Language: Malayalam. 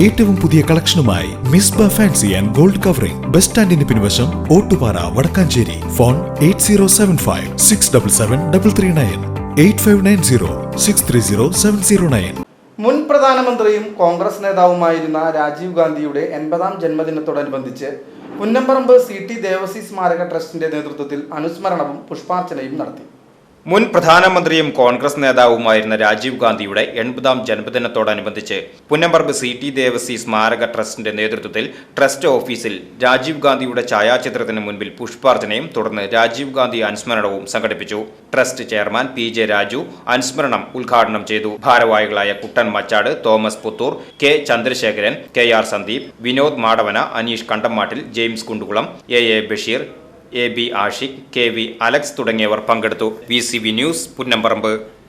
ഏറ്റവും പുതിയ കളക്ഷനുമായി Misba fancy and gold covering. Bus സ്റ്റാൻഡിന് പിൻവശം Ottupara Wadakkanchery. Phone eight zero seven five six double seven double three nine eight five nine zero six three zero seven zero nine. മുൻ പ്രധാനമന്ത്രിയും കോൺഗ്രസ് നേതാവുമായിരുന്ന രാജീവ് ഗാന്ധിയുടെ എൺപതാം ജന്മദിനത്തോടനുബന്ധിച്ച് പുന്നമ്പറമ്പ് സി ടി ദേവസി സ്മാരക ട്രസ്റ്റിന്റെ നേതൃത്വത്തിൽ അനുസ്മരണവും പുഷ്പാർച്ചനയും നടത്തി. മുൻ പ്രധാനമന്ത്രിയും കോൺഗ്രസ് നേതാവുമായിരുന്ന രാജീവ് ഗാന്ധിയുടെ എൺപതാം ജന്മദിനത്തോടനുബന്ധിച്ച് പുന്നമ്പറമ്പ് സി ടി ദേവസി സ്മാരക ട്രസ്റ്റിന്റെ നേതൃത്വത്തിൽ ട്രസ്റ്റ് ഓഫീസിൽ രാജീവ് ഗാന്ധിയുടെ ഛായാചിത്രത്തിന് മുൻപിൽ പുഷ്പാർച്ചനയും തുടർന്ന് രാജീവ് ഗാന്ധി അനുസ്മരണവും സംഘടിപ്പിച്ചു. Trust chairman P J Raju അനുസ്മരണം ഉദ്ഘാടനം ചെയ്തു. ഭാരവാഹികളായ Kuttan Machad Thomas Puthur K Chandrasekharan K R Sandeep Vinod Madavana Aneesh Kandamattil James Kundukulam A A Basheer A B Ashiq K V Alex തുടങ്ങിയവർ പങ്കെടുത്തു. V C V news Punnamparambu.